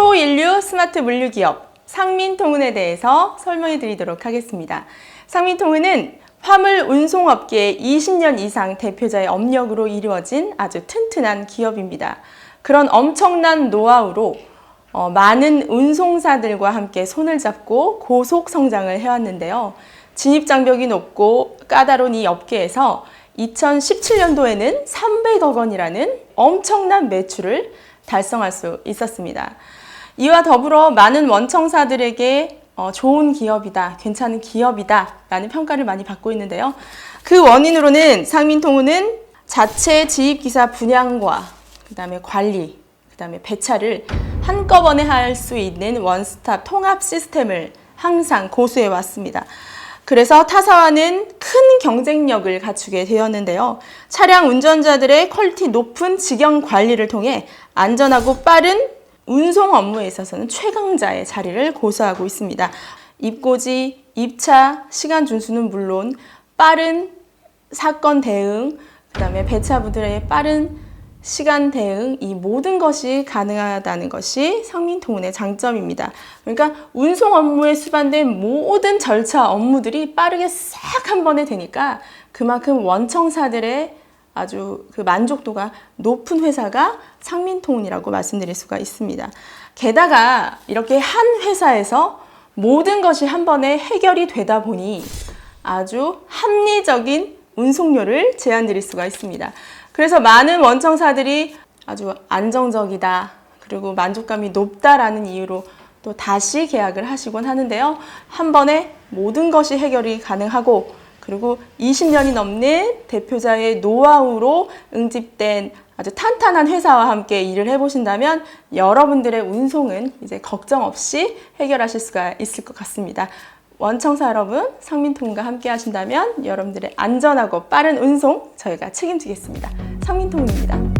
초인류 스마트 물류기업 상민통운에 대해서 설명해 드리도록 하겠습니다. 상민통운은 화물 운송업계의 20년 이상 대표자의 업력으로 이루어진 아주 튼튼한 기업입니다. 그런 엄청난 노하우로 어, 많은 운송사들과 함께 손을 잡고 고속 성장을 해왔는데요. 진입 장벽이 높고 까다로운 이 업계에서 2017년도에는 300억 원이라는 엄청난 매출을 달성할 수 있었습니다. 이와 더불어 많은 원청사들에게 어, 좋은 기업이다, 괜찮은 기업이다 라는 평가를 많이 받고 있는데요. 그 원인으로는 상민통운은 자체 지입기사 분양과 그 다음에 관리, 그 다음에 배차를 한꺼번에 할 수 있는 원스톱 통합 시스템을 항상 고수해 왔습니다. 그래서 타사와는 큰 경쟁력을 갖추게 되었는데요. 차량 운전자들의 퀄리티 높은 직영 관리를 통해 안전하고 빠른 운송 업무에 있어서는 최강자의 자리를 고수하고 있습니다. 입고지, 입차, 시간 준수는 물론 빠른 사건 대응, 그 다음에 배차부들의 빠른 시간 대응 이 모든 것이 가능하다는 것이 상민통운의 장점입니다. 그러니까 운송 업무에 수반된 모든 절차 업무들이 빠르게 싹 한 번에 되니까 그만큼 원청사들의 아주 그 만족도가 높은 회사가 상민통운이라고 말씀드릴 수가 있습니다. 게다가 이렇게 한 회사에서 모든 것이 한 번에 해결이 되다 보니 아주 합리적인 운송료를 제한 드릴 수가 있습니다. 그래서 많은 원청사들이 아주 안정적이다. 그리고 만족감이 높다라는 이유로 또 다시 계약을 하시곤 하는데요. 한 번에 모든 것이 해결이 가능하고 그리고 20년이 넘는 대표자의 노하우로 응집된 아주 탄탄한 회사와 함께 일을 해보신다면 여러분들의 운송은 이제 걱정 없이 해결하실 수가 있을 것 같습니다. 원청사 여러분, 상민통운과 함께 하신다면 여러분들의 안전하고 빠른 운송 저희가 책임지겠습니다. 상민통운입니다.